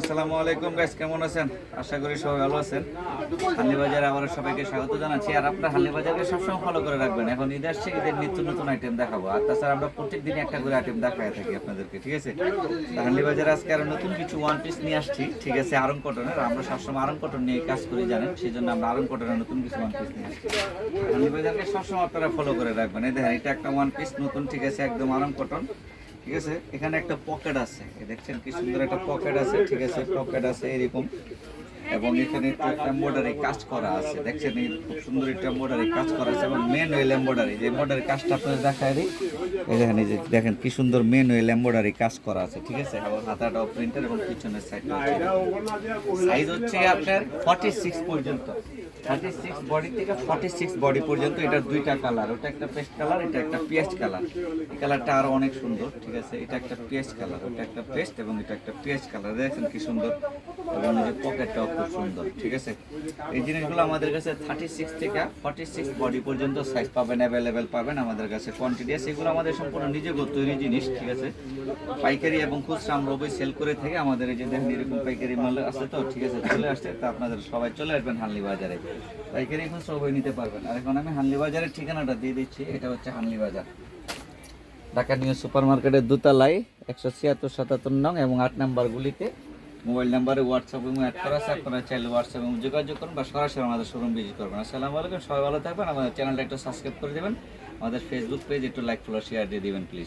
আসসালামু আলাইকুম গাইস কেমন আছেন? আশা করি সবাই আবার সবাইকে জানাচ্ছি। আর আপনারা হালি বাজারকে সবসময় রাখবেন। এখন নিত্য নতুন আইটেম প্রত্যেক দিনই একটা ঠিক আছে? তা আজকে আরও নতুন কিছু ওয়ান পিস নিয়ে আসছি, ঠিক আছে? আরং কটনের আমরা সবসময় আরং কটন নিয়ে কাজ করি, জানেন? সেই আমরা আরং কটনের নতুন কিছু ওয়ান পিস নিয়ে আসছি। হালি সবসময় আপনারা ফলো করে রাখবেন। এই দেখেন, এটা একটা ওয়ান পিস নতুন, ঠিক আছে? একদম আরং কটন ঠিক আছে? এখানে একটা পকেট আছে। দেখছেন কি সুন্দর একটা পকেট আছে, ঠিক আছে? পকেট আছে এরকম। এবং এখানে এম্বয়ডারি কাজ করা আছে। দেখছেন এই খুব সুন্দর একটা এম্বয়ডারি কাজ করা আছে এবং ওয়েল এম্বয়ডারি যে এম্বয়ডারি কাজটা আপনাদের দেখায় দিই, এই যে দেখেন কি সুন্দর মেন ওয়েল এম্বয়ডারি কাজ করা আছে, ঠিক আছে? এবং হাতাটাও প্রিন্টার এবং পিছনের সাইড সাইজ হচ্ছে আপনার ফর্টি সিক্স পর্যন্ত। থার্টি সিক্স বডি থেকে ফর্টি সিক্স বডি পর্যন্ত এটা দুইটা কালার ওটা একটা পেস্ট কালার এটা একটা পেস্ট কালার এই কালারটা আরও অনেক সুন্দর, ঠিক আছে? এটা একটা পেস্ট কালার ওটা একটা পেস্ট এবং এটা একটা পেস্ট কালার দেখেন কি সুন্দর। এবং এই যে পকেটটাও খুব সুন্দর, ঠিক আছে? এই জিনিসগুলো আমাদের কাছে থার্টি সিক্স থেকে ফর্টি সিক্স বডি পর্যন্ত সাইজ পাবেন অ্যাভেলেবেল পাবেন আমাদের কাছে কোয়ান্টিটি আছে এগুলো আমাদের সম্পূর্ণ নিজেগত তৈরি জিনিস, ঠিক আছে? পাইকারি এবং খুচরা আমরা সেল করে থেকে। আমাদের এই যে দেখেন এরকম পাইকারি মাল আছে তো, ঠিক আছে? চলে আসছে। তা আপনাদের সবাই চলে আসবেন হানলি বাজারে পাইকারি খুচরা উভয় নিতে পারবেন। আর এখন আমি হানলি বাজারের ঠিকানাটা দিয়ে দিচ্ছি, এটা হচ্ছে হানলি বাজার ঢাকা নিউ সুপার মার্কেটের দোতলায় একশো ছিয়াত্তর সাতাত্তর নং এবং আট নাম্বার গুলিতে মোবাইল নাম্বারে হোয়াটসঅ্যাপ এবং অ্যাড করা আছে। আপনারা চাইলে হোয়াটসঅ্যাপ এবং যোগাযোগ করুন বা সরাসরি আমাদের শোরুম ভিজিট করবেন। আসসালামু আলাইকুম, সবাই ভালো থাকবেন। আমাদের চ্যানেলটা একটু সাবস্ক্রাইব করে দেবেন। আমাদের ফেসবুক পেজ একটু লাইক ফলো শেয়ার দিয়ে দিবেন প্লিজ